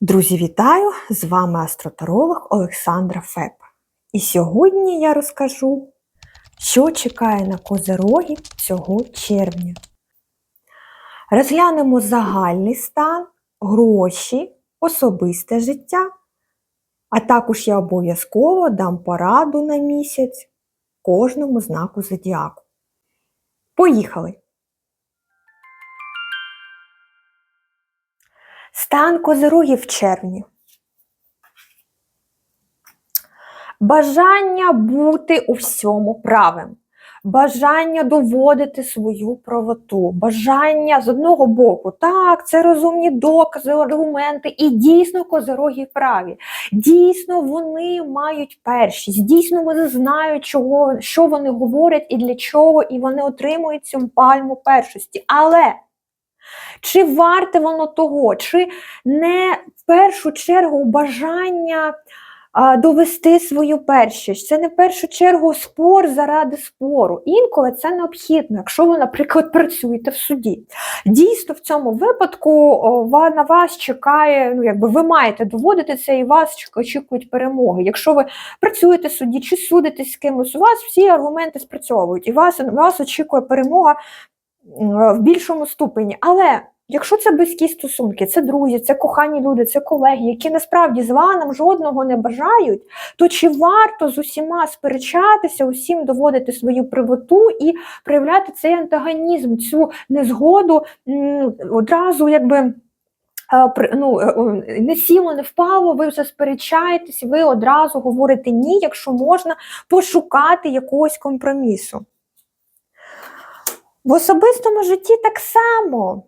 Друзі, вітаю! З вами астротаролог Олександра Феп. І сьогодні я розкажу, що чекає на козерогів цього червня. Розглянемо загальний стан, гроші, особисте життя, а також я обов'язково дам пораду на місяць кожному знаку зодіаку. Поїхали! Стан козирогів в червні. Бажання бути у всьому правим. Бажання доводити свою правоту, бажання з одного боку, так, це розумні докази, аргументи, і дійсно козироги праві. Дійсно, вони мають першість, дійсно, вони знають, чого, що вони говорять і для чого, і вони отримують цю пальму першості. Але чи варте воно того, чи не в першу чергу бажання довести свою першість? Це не в першу чергу спор заради спору. Інколи це необхідно, якщо ви, наприклад, працюєте в суді. Дійсно, в цьому випадку на вас чекає, ну якби ви маєте доводити це, і вас очікують перемоги. Якщо ви працюєте в суді чи судитесь з кимось, у вас всі аргументи спрацьовують, і вас, вас очікує перемога в більшому ступені. Але якщо це близькі стосунки, це друзі, це кохані люди, це колеги, які насправді з вами жодного не бажають, то чи варто з усіма сперечатися, усім доводити свою правоту і проявляти цей антагонізм, цю незгоду одразу якби. е, Ну, е, е, не сіло, не впало, ви вже сперечаєтесь, ви одразу говорите ні, якщо можна пошукати якогось компромісу. В особистому житті так само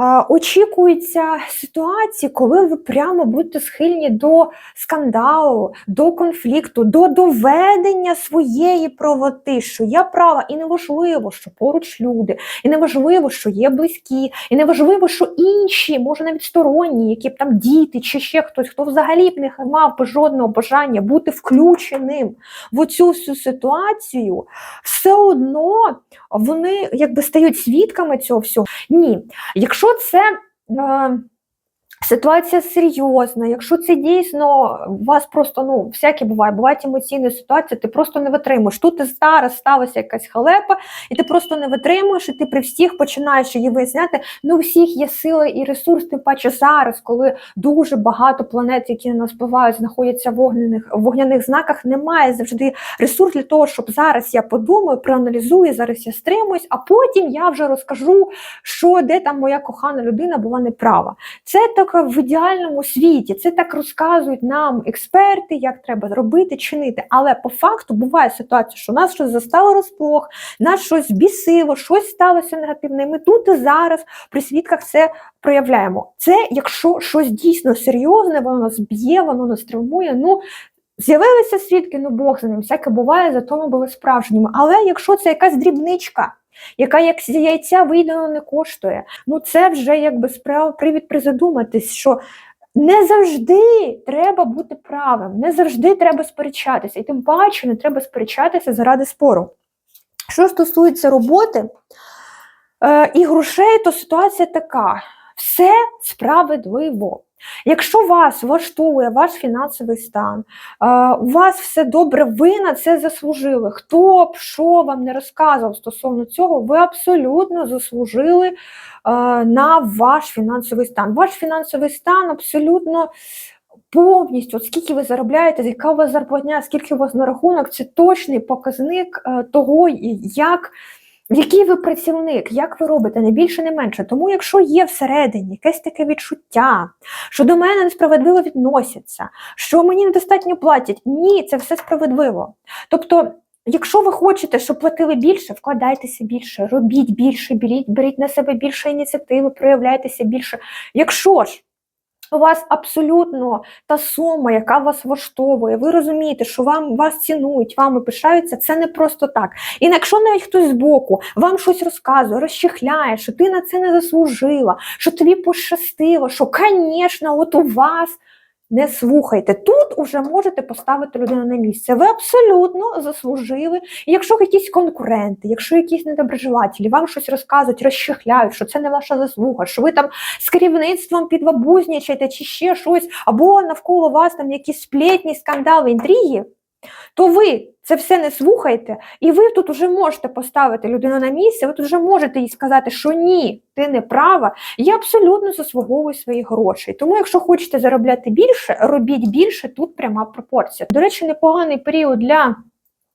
а, очікуються ситуації, коли ви прямо будете схильні до скандалу, до конфлікту, до доведення своєї правоти, що я права, і неважливо, що поруч люди, і неважливо, що є близькі, і неважливо, що інші, може навіть сторонні, які б там діти чи ще хтось, хто взагалі б не мав жодного бажання бути включеним в оцю всю ситуацію, все одно вони якби стають свідками цього всього. Ні, якщо це е, ситуація серйозна, якщо це дійсно у вас просто ну всяке буває, бувають емоційні ситуації, ти просто не витримуєш. Тут зараз сталася якась халепа, і ти просто не витримуєш, і ти при всіх починаєш її виясняти. Ну, у всіх є сили і ресурс, тим паче зараз, коли дуже багато планет, які на нас впливають, знаходяться в вогняних, вогняних знаках, немає завжди ресурс для того, щоб зараз я подумаю, проаналізую, зараз я стримуюсь, а потім я вже розкажу, що де там моя кохана людина була неправа. Це так в ідеальному світі, це так розказують нам експерти, як треба робити, чинити. Але по факту буває ситуація, що нас щось застало розплох, нас щось бісило, щось сталося негативне. Ми тут і зараз при свідках це проявляємо. Це якщо щось дійсно серйозне, воно нас б'є, воно нас травмує. Ну з'явилися свідки, ну Бог за ним, всяке буває, зато ми були справжніми. Але якщо це якась дрібничка, яка як з яйця вийдено не коштує, ну це вже якби справа привід призадуматись, що не завжди треба бути правим, не завжди треба сперечатися, і тим паче не треба сперечатися заради спору. Що стосується роботи е, і грошей, то ситуація така: все справедливо. Якщо вас влаштовує ваш фінансовий стан, у вас все добре, ви на це заслужили. Хто б що вам не розказував стосовно цього, ви абсолютно заслужили на ваш фінансовий стан. Ваш фінансовий стан абсолютно повністю, от скільки ви заробляєте, яка у вас зарплатня, скільки у вас на рахунок, це точний показник того, як. Який ви працівник, як ви робите, не більше, не менше. Тому, якщо є всередині якесь таке відчуття, що до мене несправедливо відносяться, що мені недостатньо платять, ні, це все справедливо. Тобто, якщо ви хочете, щоб платили більше, вкладайтеся більше, робіть більше, беріть, беріть на себе більше ініціативи, проявляйтеся більше. Якщо ж у вас абсолютно та сума, яка вас влаштовує, ви розумієте, що вам вас цінують, вами пишаються, це не просто так. І якщо навіть хтось збоку вам щось розказує, розчихляє, що ти на це не заслужила, що тобі пощастило, що, звісно, от у вас. Не слухайте. Тут уже можете поставити людину на місце. Ви абсолютно заслужили. І якщо якісь конкуренти, якщо якісь недоброжелателі вам щось розказують, розчехляють, що це не ваша заслуга, що ви там з керівництвом підвабузнічаєте чи ще щось, або навколо вас там якісь сплетні, скандали, інтриги, то ви це все не слухаєте, і ви тут вже можете поставити людину на місце, ви тут вже можете їй сказати, що ні, ти не права, я абсолютно заслуговую свої гроші. Тому, якщо хочете заробляти більше, робіть більше, тут пряма пропорція. До речі, непоганий період для.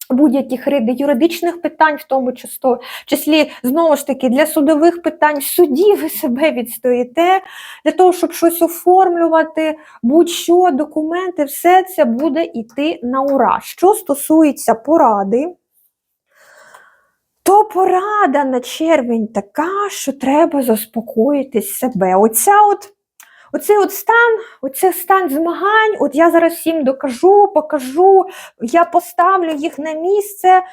Будь-яких рид- юридичних питань, в тому число, числі знову ж таки для судових питань в суді ви себе відстоїте, для того, щоб щось оформлювати, будь-що, документи, все це буде йти на ура. Що стосується поради, то порада на червень така, що треба заспокоїти себе. Оця от, оцей от стан, оцей стан змагань, от я зараз всім докажу, покажу, я поставлю їх на місце.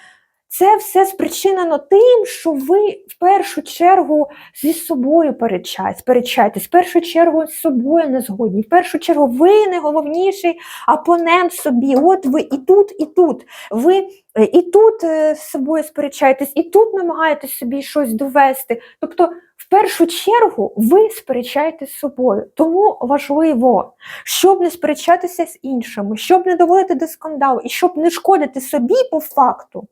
Це все спричинено тим, що ви в першу чергу зі собою перечаєтесь, сперечаєтесь, в першу чергу з собою не згодні, в першу чергу ви найголовніший опонент собі. От ви і тут, і тут. Ви е, і тут е, з собою сперечаєтесь, і тут намагаєтесь собі щось довести. Тобто, першу чергу, ви сперечаєтесь з собою. Тому важливо, щоб не сперечатися з іншими, щоб не доводити до скандалу і щоб не шкодити собі по факту.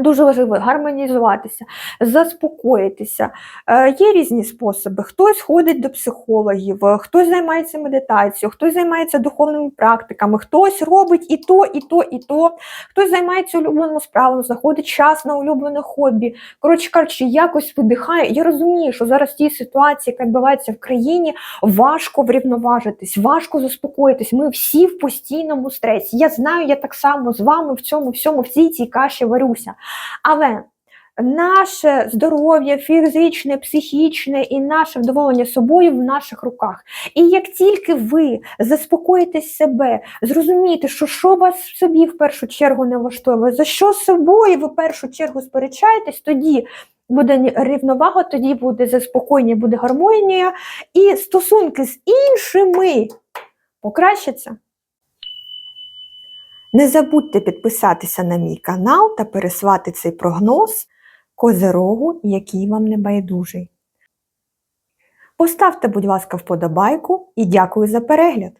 Дуже важливо гармонізуватися, заспокоїтися. Е, є різні способи. Хтось ходить до психологів, хтось займається медитацією, хтось займається духовними практиками, хтось робить і то, і то, і то, хтось займається улюбленою справою, знаходить час на улюблене хобі. Коротше кажучи, якось видихає. Я розумію, що зараз в тій ситуації, яка відбувається в країні, важко врівноважитись, важко заспокоїтись. Ми всі в постійному стресі. Я знаю, я так само з вами в цьому всьому, в цій цій каші варюся. Але наше здоров'я фізичне, психічне і наше вдоволення собою в наших руках. І як тільки ви заспокоїте себе, зрозумієте, що що вас в собі в першу чергу не влаштовує, за що з собою ви в першу чергу сперечаєтесь, тоді буде рівновага, тоді буде заспокоєння, буде гармонія, і стосунки з іншими покращаться. Не забудьте підписатися на мій канал та переслати цей прогноз козерогу, який вам не байдужий. Поставте, будь ласка, вподобайку і дякую за перегляд!